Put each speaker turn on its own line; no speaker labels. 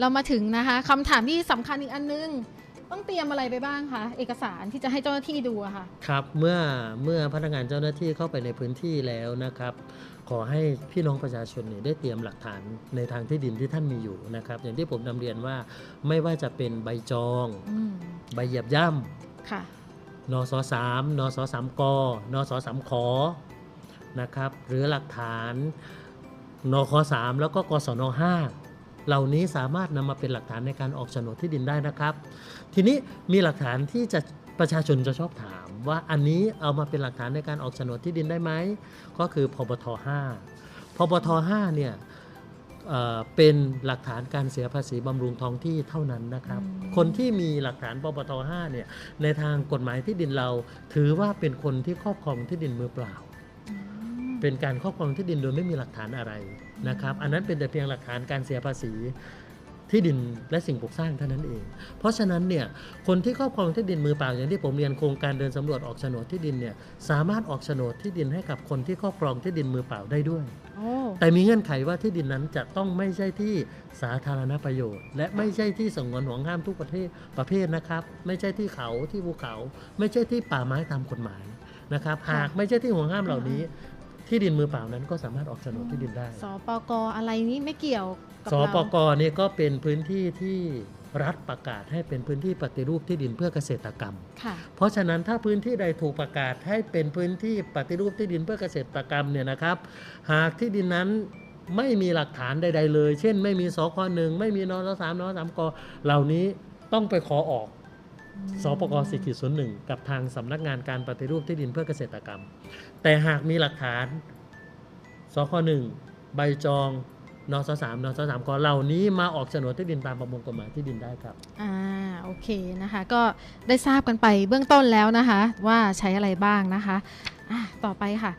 เรามาถึงนะคะคำถามที่สำคัญอีกอันนึง ต้องเตรียมอะไรไปบ้างคะเอกสารที่จะให้เจ้าหน้าที่ดูอะค่ะ
ครับเมื่อเมื่อพนักงานเจ้าหน้าที่เข้าไปในพื้นที่แล้วนะครับ ขอให้พี่น้องประชาชนเนี่ยได้เตรียมหลักฐานในทางที่ดินที่ท่านมีอยู่นะครับ อย่างที่ผมนำเรียนว่าไม่ว่าจะเป็นใบจอง
อืม
ใบเหยียบย่
ค่ะำ
นสสามนสสามกนสสามขอนะครับ หรือหลักฐาน นคสามแล้วก็กศนห้า เหล่านี้สามารถนำมาเป็นหลักฐานในการออกโฉนดที่ดินได้นะครับ ทีนี้มีหลักฐานที่จะประชาชนจะชอบถามว่าอันนี้เอามาเป็นหลักฐานในการออกโฉนดที่ดินได้ไหม ก็คือพบท5พบท5เนี่ยเอ่อเป็นหลักฐานการเสียภาษีบำรุงท้องที่เท่านั้นนะครับ
อืม
คนที่มีหลักฐานปปท5เนี่ยในทางกฎหมายที่ดินเราถือว่าเป็นคนที่ครอบครองที่ดินมือเปล่า
อืม
เป็นการครอบครองที่ดินโดยไม่มีหลักฐานอะไรนะครับ อันนั้นเป็นแต่เพียงหลักฐานการเสียภาษีที่ดินและสิ่งปลูกสร้างเท่านั้นเอง เพราะฉะนั้นเนี่ยคนที่ครอบครองที่ดินมือเปล่าอย่างที่ผมเรียนโครงการเดินสำรวจออกโฉนดที่ดินเนี่ยสามารถออกโฉนดที่ดินให้กับคนที่ครอบครองที่ดินมือเปล่าได้ด้วย
โอ้
แต่มีเงื่อนไขว่าที่ดินนั้นจะต้องไม่ใช่ที่สาธารณประโยชน์ และไม่ใช่ที่สงวนห่วงห้ามทุกประเภทประเภทนะครับ ไม่ใช่ที่เขาที่ภูเขา ไม่ใช่ที่ป่าไม้ตามกฎหมายนะครับหากไม่ใช่ที่ห่วงห้ามเหล่านี้ ที่ดินมือเปล่านั้นก็สามารถออกโฉนดที่ดินได้
สปกอะไรนี้ไม่เกี่ยวกับ
ส
เรา
ปกนี่ก็เป็นพื้นที่ที่รัฐประกาศให้เป็นพื้นที่ปฏิรูปที่ดินเพื่อเกษตรกรรม
ค่ะ
เพราะฉะนั้นถ้าพื้นที่ใดถูกประกาศให้เป็นพื้นที่ปฏิรูปที่ดินเพื่อเกษตรกรรมเนี่ยนะครับ หากที่ดินนั้นไม่มีหลักฐานใด ๆ เลย เช่น ไม่มีสคหนึ่งไม่มีนสสามนสามกเหล่านี้ต้องไปขอออก สปกสี่ขีดศูนย์หนึ่งกับทางสำนักงานการปฏิรูปที่ดินเพื่อเกษตรกรรม แต่หากมีหลักฐานสคหนึ่งใบจองนสสามนสสามกเหล่านี้มาออกโฉนดที่ดินตามประมวลกฎหมายที่ดินได้ครับ
อ่า โอเคนะคะ ก็ได้ทราบกันไปเบื้องต้นแล้วนะคะ ว่าใช้อะไรบ้างนะคะ อะ ต่อไปค่ะ